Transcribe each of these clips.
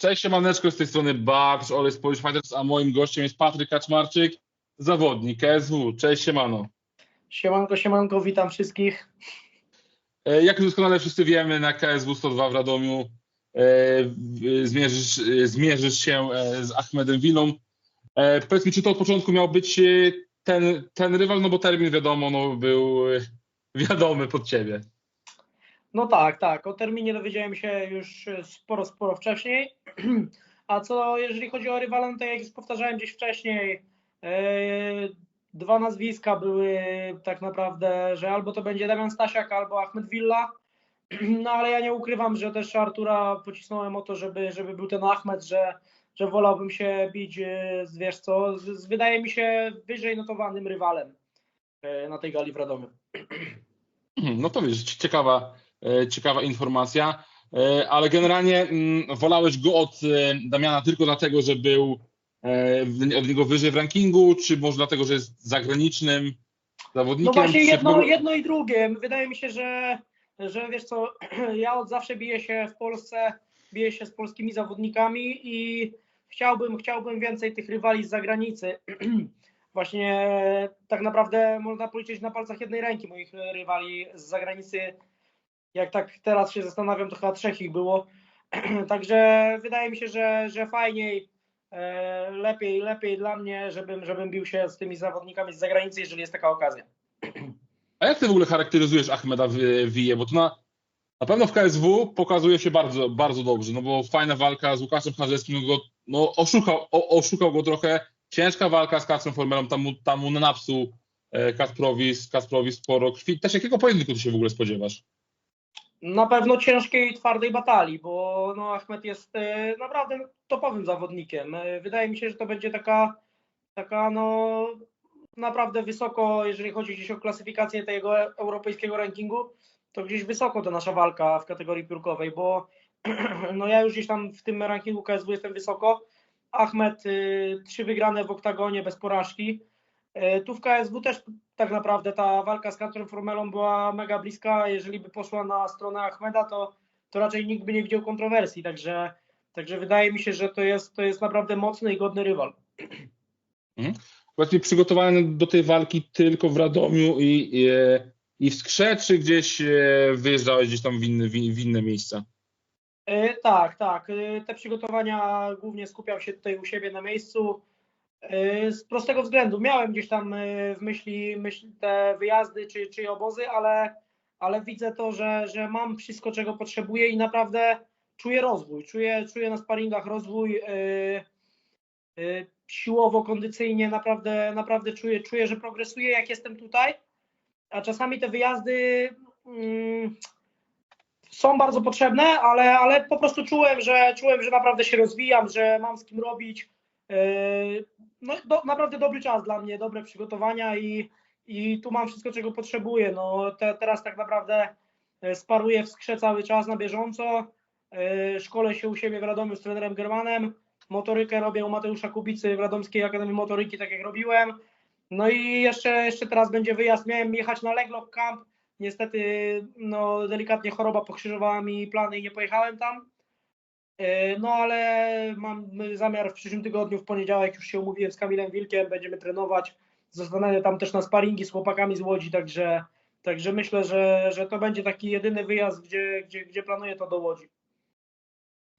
Cześć, siemaneczko, z tej strony Baksz, Olej z Polish Fighters, a moim gościem jest Patryk Kaczmarczyk, zawodnik KSW. Cześć, siemano. Siemanko, siemanko, witam wszystkich. E, Jak już doskonale wszyscy wiemy, na KSW 102 w Radomiu e, w- zmierzysz, e, zmierzysz się e, z Ahmedem Wilą. E, Powiedz mi, czy to od początku miał być e, ten, ten rywal, no bo termin wiadomo, no był e, wiadomy pod ciebie. No tak, tak, o terminie dowiedziałem się już sporo, sporo wcześniej. A co jeżeli chodzi o rywala, no to jak już powtarzałem gdzieś wcześniej, e, dwa nazwiska były tak naprawdę, że albo to będzie Damian Stasiak, albo Ahmed Villa. No ale ja nie ukrywam, że też Artura pocisnąłem o to, żeby, żeby był ten Ahmed, że, że wolałbym się bić e, z, wiesz co, z, z wydaje mi się wyżej notowanym rywalem e, na tej gali w Radomiu. No to wiesz, ciekawa, ciekawa informacja, E, ale generalnie mm, wolałeś go od e, Damiana tylko dlatego, że był e, w- od niego wyżej w rankingu, czy może dlatego, że jest zagranicznym zawodnikiem? No właśnie jedno, jedno i drugie. Wydaje mi się, że, że wiesz co, ja od zawsze biję się w Polsce, biję się z polskimi zawodnikami i chciałbym, chciałbym więcej tych rywali z zagranicy. Właśnie tak naprawdę można policzyć na palcach jednej ręki moich rywali z zagranicy. Jak tak teraz się zastanawiam, to chyba trzech ich było. Także wydaje mi się, że, że fajniej, e, lepiej, lepiej dla mnie, żebym, żebym bił się z tymi zawodnikami z zagranicy, jeżeli jest taka okazja. A jak ty w ogóle charakteryzujesz Ahmeda Wije? Bo to na, na pewno w KSW pokazuje się bardzo, bardzo dobrze, no bo fajna walka z Łukaszem Charzewskim, go, no oszukał, o, oszukał go trochę. Ciężka walka z Kacprem Formelą, tam mu, tam mu napsuł e, Kacprowi sporo krwi. Też jakiego pojedynku ty się w ogóle spodziewasz? Na pewno ciężkiej i twardej batalii, bo no, Ahmed jest e, naprawdę topowym zawodnikiem. E, Wydaje mi się, że to będzie taka, taka no, naprawdę wysoko, jeżeli chodzi gdzieś o klasyfikację tego e- europejskiego rankingu, to gdzieś wysoko to nasza walka w kategorii piórkowej, bo no, ja już gdzieś tam w tym rankingu KSW jestem wysoko. Ahmed y, trzy wygrane w oktagonie bez porażki. E, Tu w KSW też tak naprawdę ta walka z Katrem Formelą była mega bliska. Jeżeli by poszła na stronę Ahmeda, to, to raczej nikt by nie widział kontrowersji. Także, także wydaje mi się, że to jest, to jest naprawdę mocny i godny rywal. Właśnie przygotowany do tej walki tylko w Radomiu i, i, i w Skrze, czy gdzieś e, wyjeżdżałeś gdzieś tam w inne, w inne miejsca? E, tak, tak. Te przygotowania głównie skupiał się tutaj u siebie na miejscu. E, Z prostego względu. Miałem gdzieś tam e, w myśli, myśli te wyjazdy czy, czy obozy, ale, ale widzę to, że, że mam wszystko, czego potrzebuję i naprawdę czuję rozwój. Czuję, czuję na sparingach rozwój e, e, siłowo, kondycyjnie. Naprawdę, naprawdę czuję, czuję, że progresuję, jak jestem tutaj. A czasami te wyjazdy. Mm, są bardzo potrzebne, ale, ale po prostu czułem, że czułem, że naprawdę się rozwijam, że mam z kim robić. Yy, No, do, naprawdę dobry czas dla mnie, dobre przygotowania i, i tu mam wszystko, czego potrzebuję. No, te, teraz tak naprawdę e, sparuję w skrze cały czas na bieżąco. Yy, Szkolę się u siebie w Radomiu z trenerem Germanem. Motorykę robię u Mateusza Kubicy w Radomskiej Akademii Motoryki, tak jak robiłem. No i jeszcze, jeszcze teraz będzie wyjazd. Miałem jechać na Leglock Camp, Niestety, no delikatnie choroba pokrzyżowała mi plany i nie pojechałem tam. E, No ale mam zamiar w przyszłym tygodniu, w poniedziałek już się umówiłem z Kamilem Wilkiem, będziemy trenować. Zostanę tam też na sparingi z chłopakami z Łodzi, także, także myślę, że, że to będzie taki jedyny wyjazd, gdzie, gdzie, gdzie planuję to do Łodzi.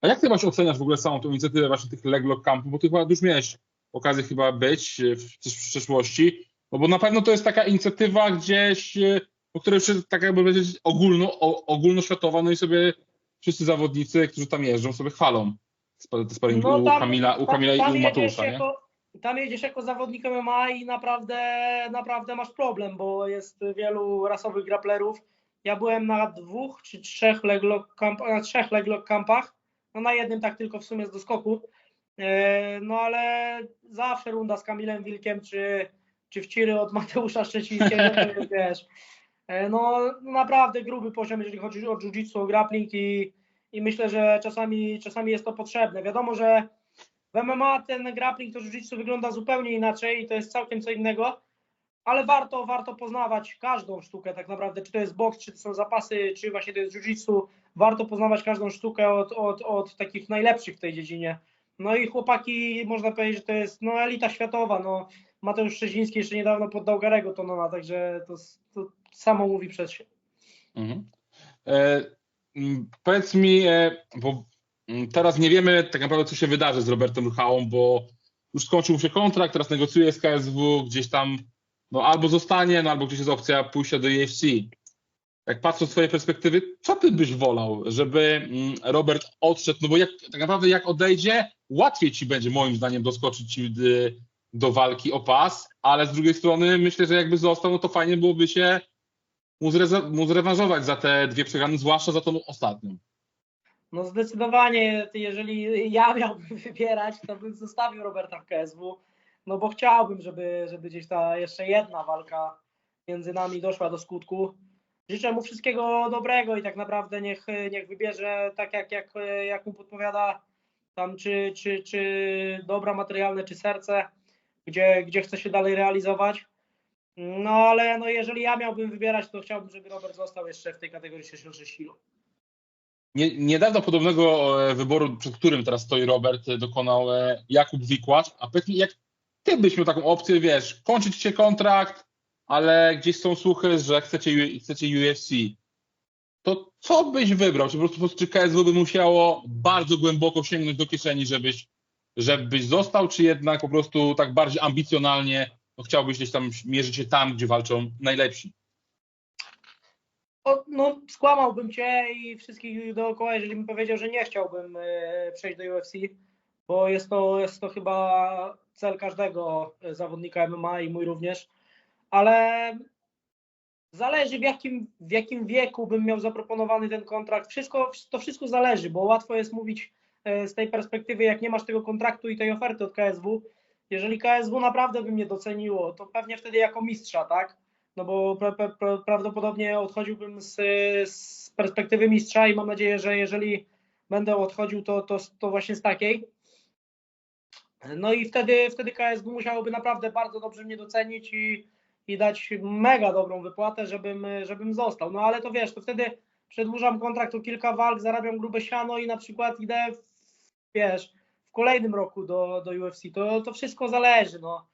A jak ty właśnie oceniasz w ogóle samą tą inicjatywę właśnie tych Leglock Campu, bo ty chyba już miałeś okazję chyba być e, w, w przeszłości, no bo na pewno to jest taka inicjatywa gdzieś, e, po której już tak jakby powiedzieć ogólno, o, ogólnoświatowa, no i sobie wszyscy zawodnicy, którzy tam jeżdżą, sobie chwalą te sparingi u Kamila, u Kamila i u Mateusza, nie? jako, tam jedziesz jako zawodnik MMA i naprawdę, naprawdę masz problem, bo jest wielu rasowych grapplerów. Ja byłem na dwóch czy trzech leglock camp, na trzech leglock campach, no na jednym tak tylko w sumie z doskoku. E, No ale zawsze runda z Kamilem Wilkiem czy, czy wciry od Mateusza Szczecińskiego, wiesz, no naprawdę gruby poziom, jeżeli chodzi o jiu-jitsu, grappling i, i myślę, że czasami, czasami jest to potrzebne. Wiadomo, że w MMA ten grappling to jiu-jitsu wygląda zupełnie inaczej i to jest całkiem co innego, ale warto, warto poznawać każdą sztukę tak naprawdę, czy to jest boks, czy to są zapasy, czy właśnie to jest jiu-jitsu, warto poznawać każdą sztukę od, od, od takich najlepszych w tej dziedzinie. No i chłopaki, można powiedzieć, że to jest no, elita światowa, no Mateusz Szczeziński jeszcze niedawno poddał Garego Tonona, także to, to samo mówi przez się. Mhm. E, powiedz mi, e, bo teraz nie wiemy tak naprawdę, co się wydarzy z Robertem Ruchałą, bo już skończył się kontrakt, teraz negocjuje z KSW, gdzieś tam no albo zostanie, no albo gdzieś jest opcja pójścia do UFC. Jak patrzę z twojej perspektywy, co ty byś wolał, żeby Robert odszedł, no bo jak, tak naprawdę jak odejdzie, łatwiej ci będzie moim zdaniem doskoczyć ci do walki o pas, ale z drugiej strony myślę, że jakby został, no to fajnie byłoby się mu, mu zrewanżować za te dwie przegrane, zwłaszcza za tą ostatnią. No zdecydowanie, jeżeli ja miałbym wybierać, to bym zostawił Roberta w KSW, no bo chciałbym, żeby, żeby gdzieś ta jeszcze jedna walka między nami doszła do skutku. Życzę mu wszystkiego dobrego i tak naprawdę niech, niech wybierze tak, jak, jak, jak mu podpowiada tam, czy, czy, czy dobra materialne, czy serce, gdzie, gdzie chce się dalej realizować. No ale no, jeżeli ja miałbym wybierać, to chciałbym, żeby Robert został jeszcze w tej kategorii 66 kg. Nie, niedawno podobnego e, wyboru, przed którym teraz stoi Robert, e, dokonał e, Jakub Wikłacz. A mi, jak ty byś miał taką opcję, wiesz, kończyć się kontrakt, ale gdzieś są słuchy, że chcecie, chcecie UFC. To co byś wybrał? Czy po prostu czy KSW by musiało bardzo głęboko sięgnąć do kieszeni, żebyś, żebyś został, czy jednak po prostu tak bardziej ambicjonalnie no chciałbyś gdzieś tam mierzyć się tam, gdzie walczą najlepsi? O, no, skłamałbym cię i wszystkich dookoła, jeżeli bym powiedział, że nie chciałbym e, przejść do UFC, bo jest to, jest to chyba cel każdego zawodnika MMA i mój również, ale zależy w jakim, w jakim wieku bym miał zaproponowany ten kontrakt. Wszystko, to wszystko zależy, bo łatwo jest mówić e, z tej perspektywy, jak nie masz tego kontraktu i tej oferty od KSW. Jeżeli KSW naprawdę by mnie doceniło, to pewnie wtedy jako mistrza, tak? No bo pra, pra, prawdopodobnie odchodziłbym z, z perspektywy mistrza i mam nadzieję, że jeżeli będę odchodził, to, to, to właśnie z takiej. No i wtedy, wtedy KSW musiałoby naprawdę bardzo dobrze mnie docenić i, i dać mega dobrą wypłatę, żebym, żebym został. No ale to wiesz, to wtedy przedłużam kontrakt o kilka walk, zarabiam grube siano i na przykład idę, wiesz, kolejnym roku do, do UFC. To, to wszystko zależy. No.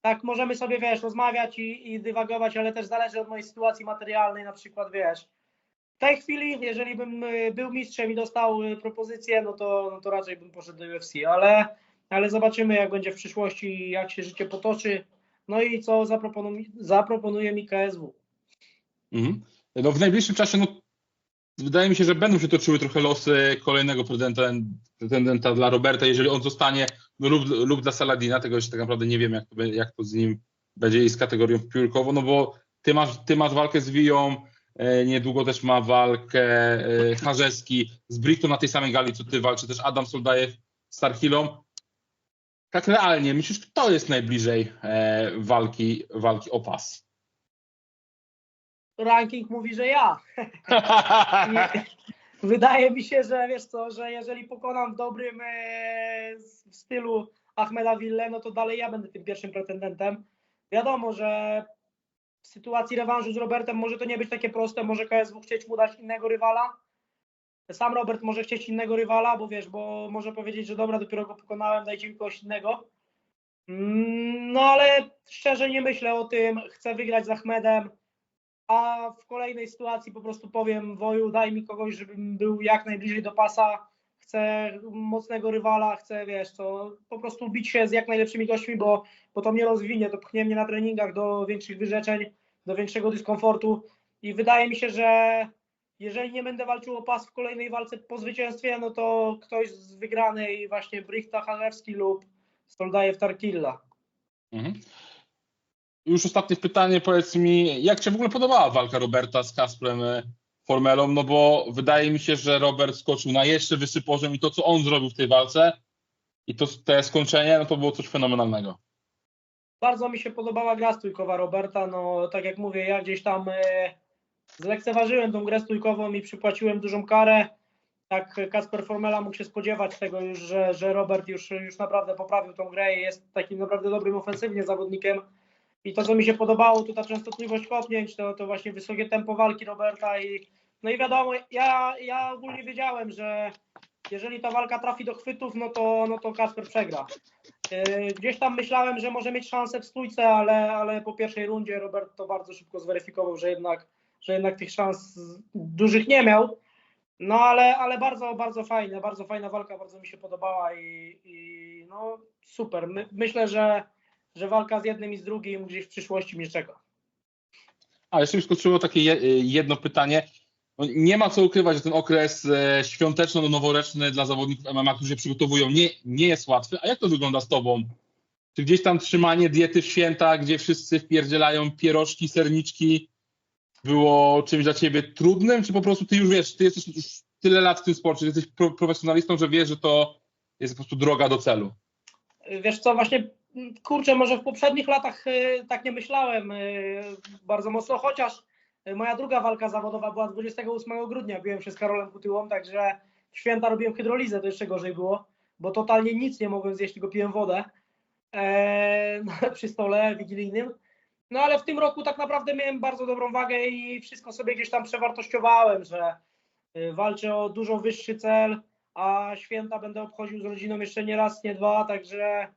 Tak, możemy sobie, wiesz, rozmawiać i, i dywagować, ale też zależy od mojej sytuacji materialnej, na przykład, wiesz, w tej chwili, jeżeli bym y, był mistrzem i dostał y, propozycję, no to, no to raczej bym poszedł do UFC, ale ale zobaczymy, jak będzie w przyszłości, jak się życie potoczy. No i co zaproponuje, zaproponuje mi KSW. Mhm. No w najbliższym czasie, no, wydaje mi się, że będą się toczyły trochę losy kolejnego prezydenta dla Roberta, jeżeli on zostanie, no, lub, lub dla Saladina, tego jeszcze tak naprawdę nie wiem, jak to, jak to z nim będzie i z kategorią piórkową, no bo ty masz, ty masz walkę z Wiją, e, niedługo też ma walkę e, Harzewski z Brito na tej samej gali, co ty walczy też Adam Soldajew z Starhilą tak realnie, myślisz, kto jest najbliżej e, walki, walki o pas? Ranking mówi, że ja. Wydaje mi się, że wiesz co, że jeżeli pokonam w dobrym e, w stylu Ahmeda Wille, no to dalej ja będę tym pierwszym pretendentem. Wiadomo, że w sytuacji rewanżu z Robertem może to nie być takie proste, może KSW chcieć mu dać innego rywala, sam Robert może chcieć innego rywala, bo wiesz, bo może powiedzieć, że dobra, dopiero go pokonałem, dajcie mi kogoś innego. Mm, no ale szczerze nie myślę o tym, chcę wygrać z Ahmedem, a w kolejnej sytuacji po prostu powiem Woju, daj mi kogoś, żebym był jak najbliżej do pasa, chcę mocnego rywala, chcę, wiesz co, po prostu bić się z jak najlepszymi gośćmi, bo, bo to mnie rozwinie, to pchnie mnie na treningach do większych wyrzeczeń, do większego dyskomfortu i wydaje mi się, że jeżeli nie będę walczył o pas w kolejnej walce po zwycięstwie, no to ktoś z wygranej właśnie Brichta Halewski lub Soldajew Tarkilla. Mhm. Już ostatnie pytanie, powiedz mi, jak Ci w ogóle podobała walka Roberta z Kasprem e, Formelą, no bo wydaje mi się, że Robert skoczył na jeszcze wyższy poziom i to, co on zrobił w tej walce i to te skończenie, no to było coś fenomenalnego. Bardzo mi się podobała gra stójkowa Roberta, no tak jak mówię, ja gdzieś tam... E zlekceważyłem tą grę stójkową i przypłaciłem dużą karę. Tak Kasper Formela mógł się spodziewać tego już, że, że Robert już, już naprawdę poprawił tą grę i jest takim naprawdę dobrym ofensywnie zawodnikiem. I to, co mi się podobało, to ta częstotliwość kopnięć, to, to właśnie wysokie tempo walki Roberta i no i wiadomo, ja, ja ogólnie wiedziałem, że jeżeli ta walka trafi do chwytów, no to, no to Kasper przegra. Yy, Gdzieś tam myślałem, że może mieć szansę w stójce, ale, ale po pierwszej rundzie Robert to bardzo szybko zweryfikował, że jednak, że jednak tych szans dużych nie miał. No ale, ale bardzo, bardzo fajne, bardzo fajna walka, bardzo mi się podobała i, i no super. My, myślę, że, że walka z jednym i z drugim gdzieś w przyszłości mnie czeka. A jeszcze mi skoczyło takie je- jedno pytanie. No, nie ma co ukrywać, że ten okres e, świąteczno-noworoczny dla zawodników MMA, którzy się przygotowują, nie, nie jest łatwy. A jak to wygląda z tobą? Czy gdzieś tam trzymanie diety w święta, gdzie wszyscy wpierdzielają pierożki, serniczki, było czymś dla ciebie trudnym, czy po prostu ty już wiesz, ty jesteś już tyle lat w tym sporcie, jesteś pro, profesjonalistą, że wiesz, że to jest po prostu droga do celu? Wiesz co, właśnie kurczę, może w poprzednich latach y, tak nie myślałem y, bardzo mocno, chociaż y, moja druga walka zawodowa była 28 grudnia, byłem się z Karolem Kutyłą, także w święta robiłem hydrolizę, to jeszcze gorzej było, bo totalnie nic nie mogłem zjeść, tylko piłem wodę e, przy stole wigilijnym. No ale w tym roku tak naprawdę miałem bardzo dobrą wagę i wszystko sobie gdzieś tam przewartościowałem, że walczę o dużo wyższy cel, a święta będę obchodził z rodziną jeszcze nie raz, nie dwa, także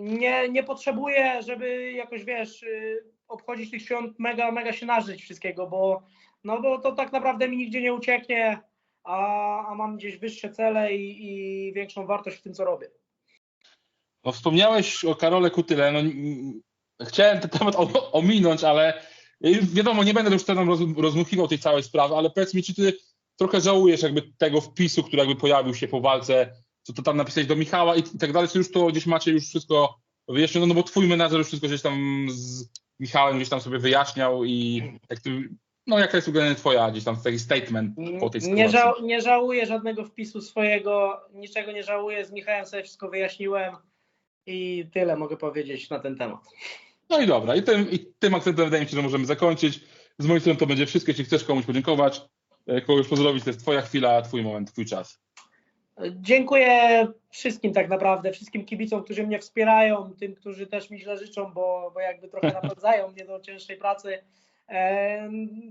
nie, nie potrzebuję, żeby jakoś wiesz, y, obchodzić tych świąt, mega, mega się nażyć wszystkiego, bo no bo to tak naprawdę mi nigdzie nie ucieknie, a, a mam gdzieś wyższe cele i, i większą wartość w tym, co robię. No, wspomniałeś o Karole Kutyle. No, chciałem ten temat ominąć, ale wiadomo, nie będę już teraz roz, rozmuchiwał tej całej sprawy, ale powiedz mi, czy ty trochę żałujesz jakby tego wpisu, który jakby pojawił się po walce, co to tam napisać do Michała i, tak dalej, czy już to gdzieś macie już wszystko wyjaśnione, no bo twój menadżer już wszystko gdzieś tam z Michałem gdzieś tam sobie wyjaśniał i jak ty, no jaka jest generalnie twoja gdzieś tam taki statement po tej sytuacji? Nie, nie żałuję żadnego wpisu swojego, niczego nie żałuję, z Michałem sobie wszystko wyjaśniłem i tyle mogę powiedzieć na ten temat. No i dobra, i tym, i tym akcentem wydaje mi się, że możemy zakończyć. Z mojej strony to będzie wszystko. Jeśli chcesz komuś podziękować, e, kogoś pozdrowić, to jest twoja chwila, twój moment, twój czas. Dziękuję wszystkim tak naprawdę, wszystkim kibicom, którzy mnie wspierają, tym, którzy też mi źle życzą, bo, bo jakby trochę napędzają mnie do cięższej pracy.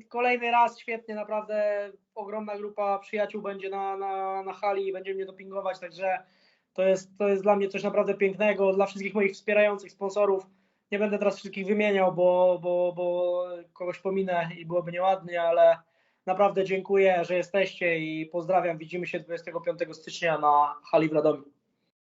Kolejny raz świetnie, naprawdę ogromna grupa przyjaciół będzie na, na, na hali i będzie mnie dopingować, także to jest, to jest dla mnie coś naprawdę pięknego, dla wszystkich moich wspierających sponsorów. Nie będę teraz wszystkich wymieniał, bo, bo, bo kogoś pominę i byłoby nieładnie, ale naprawdę dziękuję, że jesteście i pozdrawiam. Widzimy się 25 stycznia na hali w Radomiu.